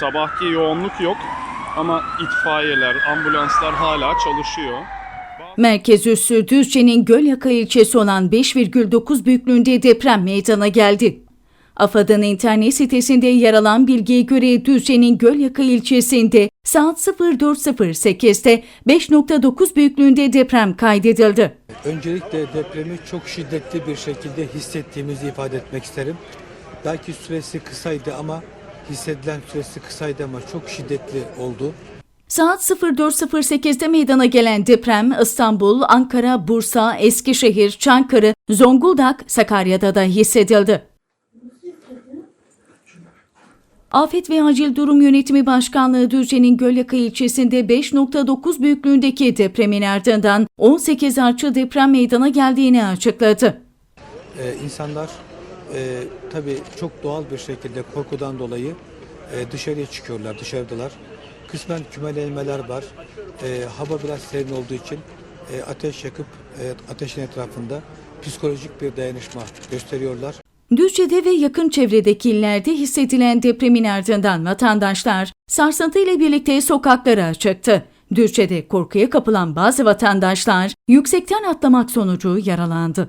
sabahki yoğunluk yok ama itfaiyeler, ambulanslar hala çalışıyor. Merkez üssü Düzce'nin Gölyaka ilçesi olan 5,9 büyüklüğünde deprem meydana geldi. AFAD'ın internet sitesinde yer alan bilgiye göre Düzce'nin Gölyaka ilçesinde saat 04.08'te 5.9 büyüklüğünde deprem kaydedildi. Öncelikle depremi çok şiddetli bir şekilde hissettiğimizi ifade etmek isterim. Belki süresi kısaydı ama hissedilen süresi kısaydı ama çok şiddetli oldu. Saat 04.08'de meydana gelen deprem İstanbul, Ankara, Bursa, Eskişehir, Çankırı, Zonguldak, Sakarya'da da hissedildi. Afet ve Acil Durum Yönetimi Başkanlığı Düzce'nin Gölyaka ilçesinde 5.9 büyüklüğündeki depremin ardından 18 artçı deprem meydana geldiğini açıkladı. Ee, insanlar e, tabii çok doğal bir şekilde korkudan dolayı e, dışarıya çıkıyorlar, dışarıdalar. Kısmen kümelenmeler var. E, hava biraz serin olduğu için e, ateş yakıp e, ateşin etrafında psikolojik bir dayanışma gösteriyorlar. Düzce'de ve yakın çevredeki illerde hissedilen depremin ardından vatandaşlar sarsıntıyla birlikte sokaklara çıktı. Düzce'de korkuya kapılan bazı vatandaşlar yüksekten atlamak sonucu yaralandı.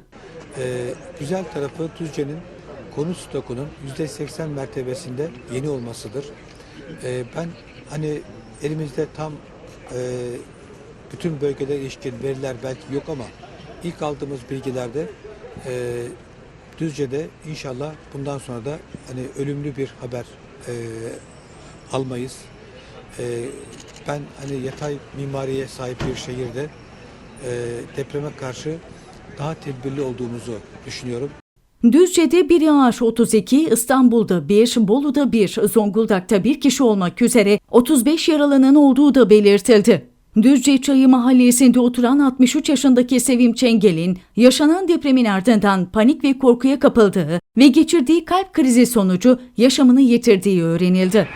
Ee, güzel tarafı Düzce'nin konut stokunun %80 mertebesinde yeni olmasıdır. Ee, ben hani elimizde tam e, bütün bölgede ilişkin veriler belki yok ama ilk aldığımız bilgilerde e, Düzce'de inşallah bundan sonra da hani ölümlü bir haber e, almayız. E, ben hani yatay mimariye sahip bir şehirde e, depreme karşı daha tedbirli olduğumuzu düşünüyorum. Düzce'de bir yağış 32, İstanbul'da 1, Bolu'da 1, Zonguldak'ta bir kişi olmak üzere 35 yaralının olduğu da belirtildi. Düzce Çayı mahallesinde oturan 63 yaşındaki Sevim Çengel'in yaşanan depremin ardından panik ve korkuya kapıldığı ve geçirdiği kalp krizi sonucu yaşamını yitirdiği öğrenildi.